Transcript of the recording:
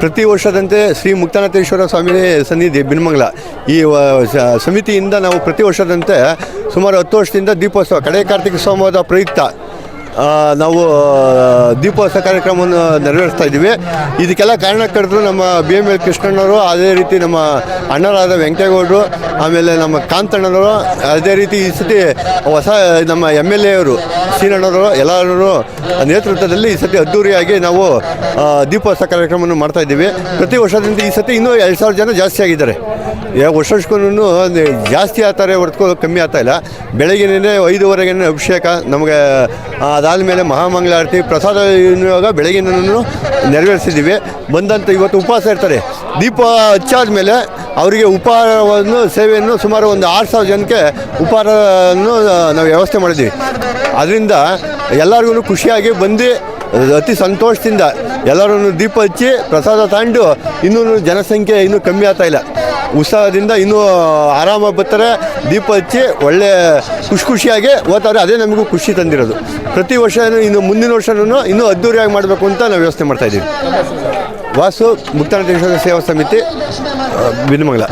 ಪ್ರತಿ ವರ್ಷದಂತೆ ಶ್ರೀ ಮುಕ್ತನಾಥೇಶ್ವರ ಸ್ವಾಮಿ ಸನ್ನಿಧಿ ಬಿನ್ಮಂಗಲ. ಈ ಸಮಿತಿಯಿಂದ ನಾವು ಪ್ರತಿ ವರ್ಷದಂತೆ ಸುಮಾರು ಹತ್ತು ವರ್ಷದಿಂದ ದೀಪೋತ್ಸವ, ಕಡೆ ಕಾರ್ತಿಕ ಸೋಮವಾರ ಪ್ರಯುಕ್ತ. ನಾವು ದೀಪೋತ್ಸವ ಕಾರ್ಯಕ್ರಮವನ್ನು ನೆರವೇರಿಸ್ತಾ ಇದ್ದೀವಿ. ಇದಕ್ಕೆಲ್ಲ ಕಾರಣಕರ್ತರು ನಮ್ಮ ಬಿ ಎಂ ಎಲ್ ಕೃಷ್ಣಣ್ಣವರು, ಅದೇ ರೀತಿ ನಮ್ಮ ಅಣ್ಣರಾದ ವೆಂಕಟೇಗೌಡರು, ಆಮೇಲೆ ನಮ್ಮ ಕಾಂತಣ್ಣನವರು, ಅದೇ ರೀತಿ ಈ ಸತಿ ಹೊಸ, ನಮ್ಮ ಎಂ ಎಲ್ ಎ ಅವರು ಶ್ರೀರಣ್ಣವರು ಎಲ್ಲರೂ ನೇತೃತ್ವದಲ್ಲಿ ಈ ಸತಿ ಅದ್ದೂರಿಯಾಗಿ ನಾವು ದೀಪೋತ್ಸವ ಕಾರ್ಯಕ್ರಮವನ್ನು ಮಾಡ್ತಾ ಇದ್ದೀವಿ. ಪ್ರತಿ ವರ್ಷದಿಂದ ಈ ಸತಿ ಇನ್ನೂ ಎರಡು ಸಾವಿರ ಜನ ಜಾಸ್ತಿ ಆಗಿದ್ದಾರೆ. ಯಾ- ವರ್ಷ ವರ್ಷಕ್ಕೂ ಜಾಸ್ತಿ ಆಗ್ತಾರೆ ಹೊರತು ಕಮ್ಮಿ ಆಗ್ತಾ ಇಲ್ಲ. ಬೆಳಗ್ಗೆನೇ ಐದುವರೆಗೆ ಅಭಿಷೇಕ, ನಮಗೆ ಅದಾದ ಅದಾದಮೇಲೆ ಮಹಾಮಂಗಳಾರತಿ, ಪ್ರಸಾದ ವಿನಿಯೋಗ ಬೆಳಗ್ಗಿನೂ ನೆರವೇರಿಸಿದ್ದೀವಿ. ಬಂದಂಥ ಇವತ್ತು ಉಪವಾಸ ಇರ್ತಾರೆ. ದೀಪ ಹಚ್ಚಾದ ಮೇಲೆ ಅವರಿಗೆ ಉಪಹಾರವನ್ನು, ಸೇವೆಯನ್ನು ಸುಮಾರು ಒಂದು ಆರು ಸಾವಿರ ಜನಕ್ಕೆ ಉಪಹಾರವನ್ನು ನಾವು ವ್ಯವಸ್ಥೆ ಮಾಡಿದ್ವಿ ಅದರಿಂದ ಎಲ್ಲರಿಗೂ ಖುಷಿಯಾಗಿ ಬಂದು, ಅತಿ ಸಂತೋಷದಿಂದ ಎಲ್ಲರೂ ದೀಪ ಹಚ್ಚಿ ಪ್ರಸಾದ ತಗೊಂಡು ಇನ್ನೂ ಜನಸಂಖ್ಯೆ ಇನ್ನೂ ಕಮ್ಮಿ ಆಗ್ತಾ ಇಲ್ಲ. ಉತ್ಸಾಹದಿಂದ ಇನ್ನೂ ಆರಾಮಾಗಿ ಬರ್ತಾರೆ. ದೀಪ ಹಚ್ಚಿ ಒಳ್ಳೆ ಖುಷಿ ಖುಷಿಯಾಗಿ ಓದ್ತಾರೆ ಅದೇ ನಮಗೂ ಖುಷಿ ತಂದಿರೋದು. ಪ್ರತಿ ವರ್ಷ ಇನ್ನು ಮುಂದಿನ ವರ್ಷನೂ ಇನ್ನೂ ಅದ್ದೂರಿಯಾಗಿ ಮಾಡಬೇಕು ಅಂತ ನಾವು ವ್ಯವಸ್ಥೆ ಮಾಡ್ತಾ ಇದ್ದೀವಿ. ವಾಸು ಮುಕ್ತಾನ ಸೇವಾ ಸಮಿತಿ ಬಿನ್ಮಂಗಲ